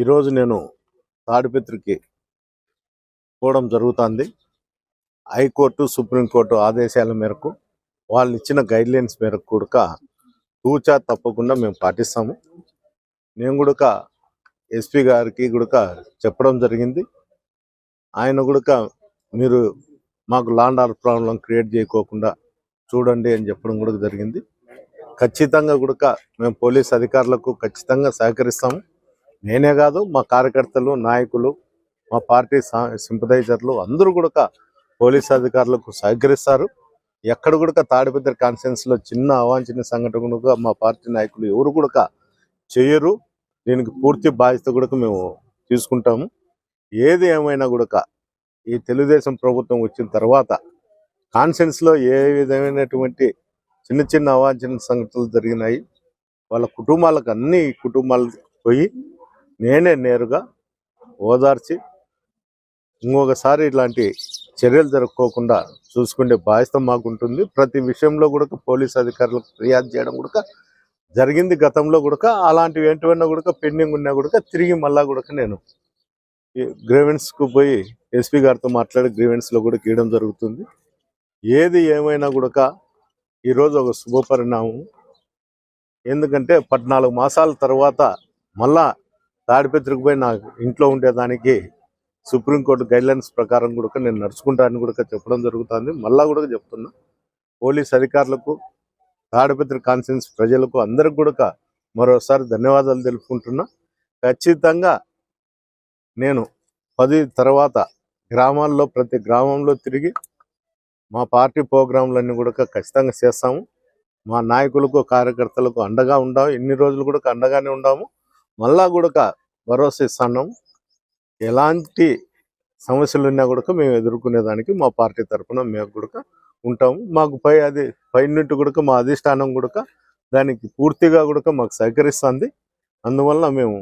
ఈరోజు నేను తాడిపత్రికి పోవడం జరుగుతుంది. హైకోర్టు సుప్రీంకోర్టు ఆదేశాల మేరకు వాళ్ళు ఇచ్చిన గైడ్లైన్స్ మేరకు కూడా తూచా తప్పకుండా మేము పాటిస్తాము. నేను కూడా ఎస్పీ గారికి కూడా చెప్పడం జరిగింది. ఆయన కూడా మీరు మాకు లాండ్ ఆర్ ప్రాబ్లం క్రియేట్ చేయకోకుండా చూడండి అని చెప్పడం కూడా జరిగింది. ఖచ్చితంగా కూడా మేము పోలీస్ అధికారులకు ఖచ్చితంగా సహకరిస్తాము. నేనే కాదు మా కార్యకర్తలు నాయకులు మా పార్టీ సింపదైజర్లు అందరూ కూడా పోలీస్ అధికారులకు సహకరిస్తారు. ఎక్కడ కూడా తాడిపత్రి కాన్ఫరెన్స్లో చిన్న అవాంఛనీయ సంఘటన కూడా మా పార్టీ నాయకులు ఎవరు కూడా చేయరు. దీనికి పూర్తి బాధ్యత కూడా మేము తీసుకుంటాము. ఏది ఏమైనా కూడా ఈ తెలుగుదేశం ప్రభుత్వం వచ్చిన తర్వాత కాన్ఫరెన్స్లో ఏ విధమైనటువంటి చిన్న చిన్న అవాంఛన సంఘటనలు జరిగినాయి వాళ్ళ కుటుంబాలకు అన్ని కుటుంబాలకు పోయి నేనే నేరుగా ఓదార్చి ఇంకొకసారి ఇలాంటి చర్యలు జరుపుకోకుండా చూసుకునే బాధ్యత మాకు ఉంటుంది ప్రతి విషయంలో కూడా పోలీస్ అధికారులకు ఫిర్యాదు చేయడం కూడా జరిగింది గతంలో కూడా. అలాంటివి ఏంటివన్నా కూడా పెండింగ్ ఉన్నా కూడా తిరిగి మళ్ళా కూడా నేను గ్రీవెన్స్కు పోయి ఎస్పీ గారితో మాట్లాడి గ్రీవెన్స్లో కూడా గీయడం జరుగుతుంది. ఏది ఏమైనా కూడా ఈరోజు ఒక శుభపరిణామం. ఎందుకంటే పద్నాలుగు మాసాల తర్వాత మళ్ళా తాడిపత్రికి పోయి నా ఇంట్లో ఉండేదానికి సుప్రీంకోర్టు గైడ్లైన్స్ ప్రకారం కూడా నేను నడుచుకుంటానని కూడా చెప్పడం జరుగుతుంది. మళ్ళా కూడా చెప్తున్నా పోలీస్ అధికారులకు తాడిపత్రి కాన్ఫరెన్స్ ప్రజలకు అందరికి కూడా మరోసారి ధన్యవాదాలు తెలుపుకుంటున్నా. ఖచ్చితంగా నేను పది తర్వాత గ్రామాల్లో ప్రతి గ్రామంలో తిరిగి మా పార్టీ ప్రోగ్రాంలన్నీ కూడా ఖచ్చితంగా చేస్తాము. మా నాయకులకు కార్యకర్తలకు అండగా ఉండాము ఎన్ని రోజులు కూడా అండగానే ఉండాము మళ్ళా కూడా భరోసా ఇస్తున్నాము ఎలాంటి సమస్యలు ఉన్నా కూడా మేము ఎదుర్కొనేదానికి మా పార్టీ తరఫున మేము కూడా ఉంటాము. మాకు పై అది పైనుంటి కూడా మా అధిష్టానం కూడా దానికి పూర్తిగా కూడా మాకు సహకరిస్తుంది. అందువల్ల మేము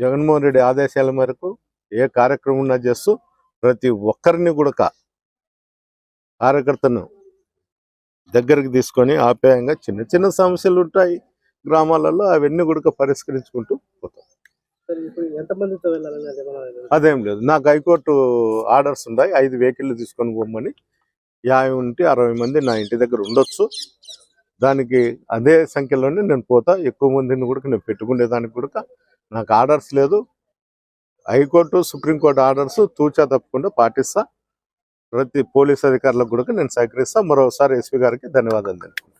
జగన్మోహన్ రెడ్డి ఆదేశాల మేరకు ఏ కార్యక్రమం ఉన్నా చేస్తూ ప్రతి ఒక్కరిని కూడా కార్యకర్తను దగ్గరికి తీసుకొని ఆప్యాయంగా చిన్న చిన్న సమస్యలు ఉంటాయి గ్రామాలలో అవన్నీ కూడా పరిష్కరించుకుంటూ పోతాం. అది లేదు. నాకు హైకోర్టు ఆర్డర్స్ ఉన్నాయి ఐదు వెహికల్ తీసుకొని పోమని యాభై ఉంటే అరవై మంది నా ఇంటి దగ్గర ఉండొచ్చు. దానికి అదే సంఖ్యలోనే నేను పోతా. ఎక్కువ మందిని కూడా నేను పెట్టుకునే దానికి కూడా నాకు ఆర్డర్స్ లేదు. హైకోర్టు సుప్రీంకోర్టు ఆర్డర్స్ తూచా తప్పకుండా పాటిస్తా. ప్రతి పోలీస్ అధికారులకు కూడా నేను సహకరిస్తా. మరోసారి ఎస్పీ గారికి ధన్యవాదాలు తెలుపుకుంటాను